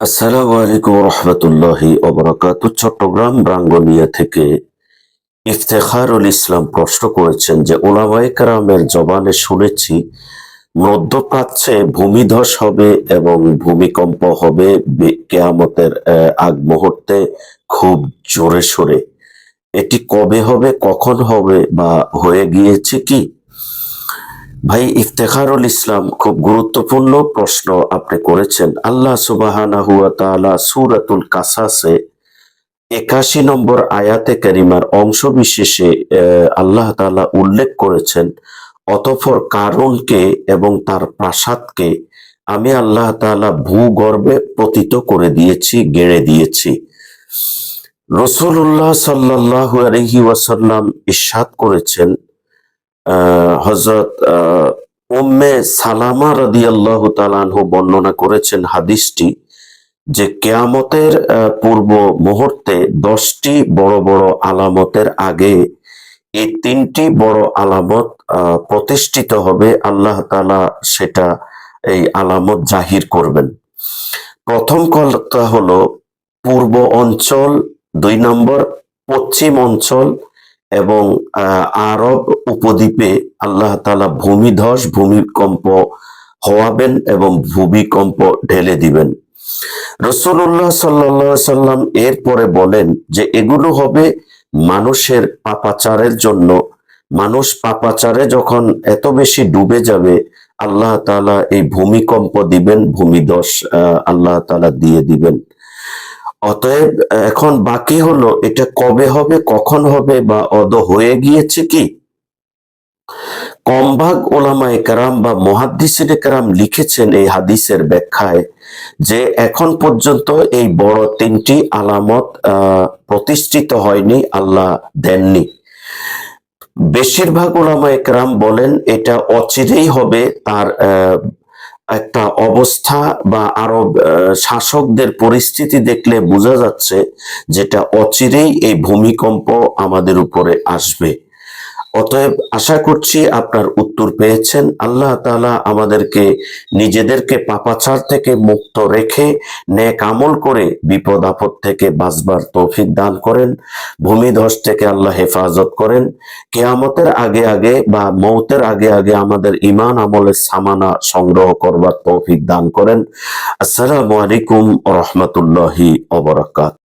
আসসালামু আলাইকুম রহমতুল্লাহি অবরাকাত চট্টগ্রাম রাঙ্গনিয়া থেকে ইফতেখারুল ইসলাম প্রশ্ন করেছেন যে ওলামায়ে কেরামের জবানে শুনেছি, মধ্যপ্রাচ্যে ভূমিধস হবে এবং ভূমিকম্প হবে কেয়ামতের আগ মুহূর্তে খুব জোরে সোরে। এটি কবে হবে, কখন হবে বা হয়ে গিয়েছে কি? ভাই, ইফতেখারুল ইসলাম খুব গুরুত্বপূর্ণ প্রশ্ন আপনি করেছেন। আল্লাহ তাআলা সূরাতুল কাসাসে একাশি নম্বর আয়াতে কারিমার অংশ বিশেষে আল্লাহ তাআলা উল্লেখ করেছেন অতফর কারণকে এবং তার প্রাসাদকে আমি আল্লাহ তাআলা ভূগর্ভে পতিত করে দিয়েছি, গেড়ে দিয়েছি। রসুল্লাহ সাল্লাল্লাহু আলাইহি ওয়াসাল্লাম ইরশাদ করেছেন হজরত উম্মে সালামা রাদিয়াল্লাহু তাআলা আনহু বর্ণনা করেছেন হাদিসটি যে কেয়ামতের পূর্ব মুহূর্তে দশটি বড় বড় আলামতের আগে এই তিনটি বড় আলামত প্রতিষ্ঠিত হবে, আল্লাহ তালা সেটা এই আলামত জাহির করবেন। প্রথম কথা হলো পূর্ব অঞ্চল, দুই নম্বর পশ্চিম অঞ্চল এবং আরব উপদ্বীপে আল্লাহ তালা ভূমিধস, ভূমিকম্প হওয়াবেন এবং ভূমিকম্প ঢেলে দিবেন। রসুল্লাহ সাল্লাহ সাল্লাম এরপরে বলেন যে, এগুলো হবে মানুষের পাপাচারের জন্য। মানুষ পাপাচারে যখন এত বেশি ডুবে যাবে, আল্লাহ তাআলা এই ভূমিকম্প দিবেন ভূমিদশ আল্লাহ তালা দিয়ে দিবেন। অতএব এখন বাকি হলো, এটা কবে হবে, কখন হবে, বা অদ হয়ে গিয়েছে কি? কমভাগ ওলামায়ে কেরাম বা মহাদ্দিসিন কেরাম লিখেছেন এই হাদিসের ব্যাখ্যায় যে এখন পর্যন্ত এই বড় তিনটি আলামত প্রতিষ্ঠিত হয়নি, আল্লাহ দেননি। বেশিরভাগ ওলামা একরাম বলেন, এটা অচিরেই হবে, তার একটা অবস্থা বা আরব শাসকদের পরিস্থিতি দেখলে বোঝা যাচ্ছে যেটা অচিরেই এই ভূমিকম্প আমাদের উপরে আসবে। অতএব আশা করছি আপনার উত্তর পেয়েছেন। আল্লাহ তাআলা আমাদেরকে নিজেদেরকে পাপাচার থেকে মুক্ত রেখে নেক আমল করে বিপদ আপদ থেকে বাঁচবার তৌফিক দান করেন। ভূমিধস থেকে আল্লাহ হেফাজত করেন। কেয়ামতের আগে আগে বা মৌতের আগে আগে আমাদের ইমান আমলের সামানা সংগ্রহ করবার তৌফিক দান করেন। আসসালামু আলাইকুম রহমতুল্লাহি অবরাকাত